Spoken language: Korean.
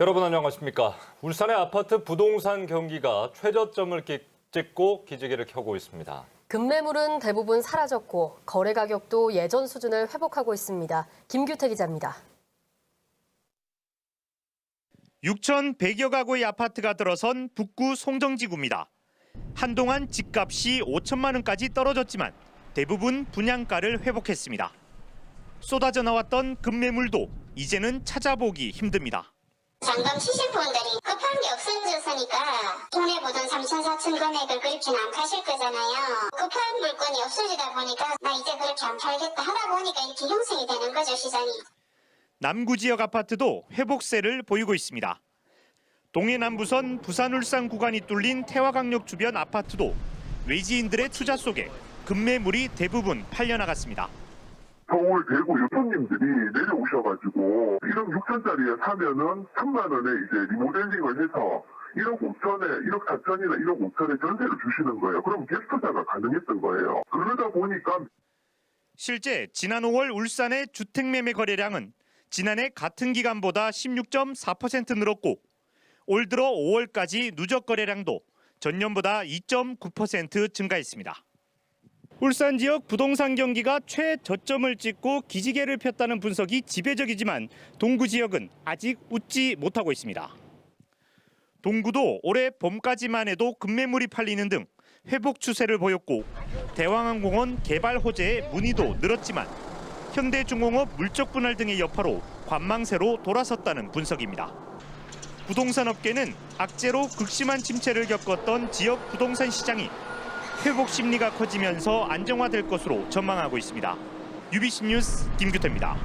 여러분 안녕하십니까? 울산의 아파트 부동산 경기가 최저점을 기- 찍고 기지개를 켜고 있습니다. 급매물은 대부분 사라졌고 거래 가격도 예전 수준을 회복하고 있습니다. 김규태 기자입니다. 6,100여 가구의 아파트가 들어선 북구 송정지구입니다. 한동안 집값이 5천만 원까지 떨어졌지만 대부분 분양가를 회복했습니다. 쏟아져 나왔던 급매물도 이제는 찾아보기 힘듭니다. 잔금 치실 분들이 급한 게 없어졌으니까 동네 보던 3천, 4천 금액을 그렇게는 안 파실 거잖아요. 급한 물건이 없어지다 보니까 나 이제 그렇게 안 팔겠다 하다 보니까 이렇게 형성이 되는 거죠, 시장이. 남구 지역 아파트도 회복세를 보이고 있습니다. 동해남부선 부산 울산 구간이 뚫린 태화강역 주변 아파트도 외지인들의 투자 속에 급매물이 대부분 팔려나갔습니다. 서울, 대구 유통님들이 내려오셔가지고 1억 6천짜리에 사면은 3만 원에 이제 리모델링을 해서 1억 5천에, 1억 4천이나 1억 5천에 전세를 주시는 거예요. 그럼 갭투자가 가능했던 거예요. 그러다 보니까 실제 지난 5월 울산의 주택 매매 거래량은 지난해 같은 기간보다 16.4% 늘었고 올 들어 5월까지 누적 거래량도 전년보다 2.9% 증가했습니다. 울산 지역 부동산 경기가 최저점을 찍고 기지개를 폈다는 분석이 지배적이지만 동구 지역은 아직 웃지 못하고 있습니다. 동구도 올해 봄까지만 해도 급매물이 팔리는 등 회복 추세를 보였고 대왕항공원 개발 호재에 문의도 늘었지만 현대중공업 물적 분할 등의 여파로 관망세로 돌아섰다는 분석입니다. 부동산 업계는 악재로 극심한 침체를 겪었던 지역 부동산 시장이 회복 심리가 커지면서 안정화될 것으로 전망하고 있습니다. UBC 뉴스 김규태입니다.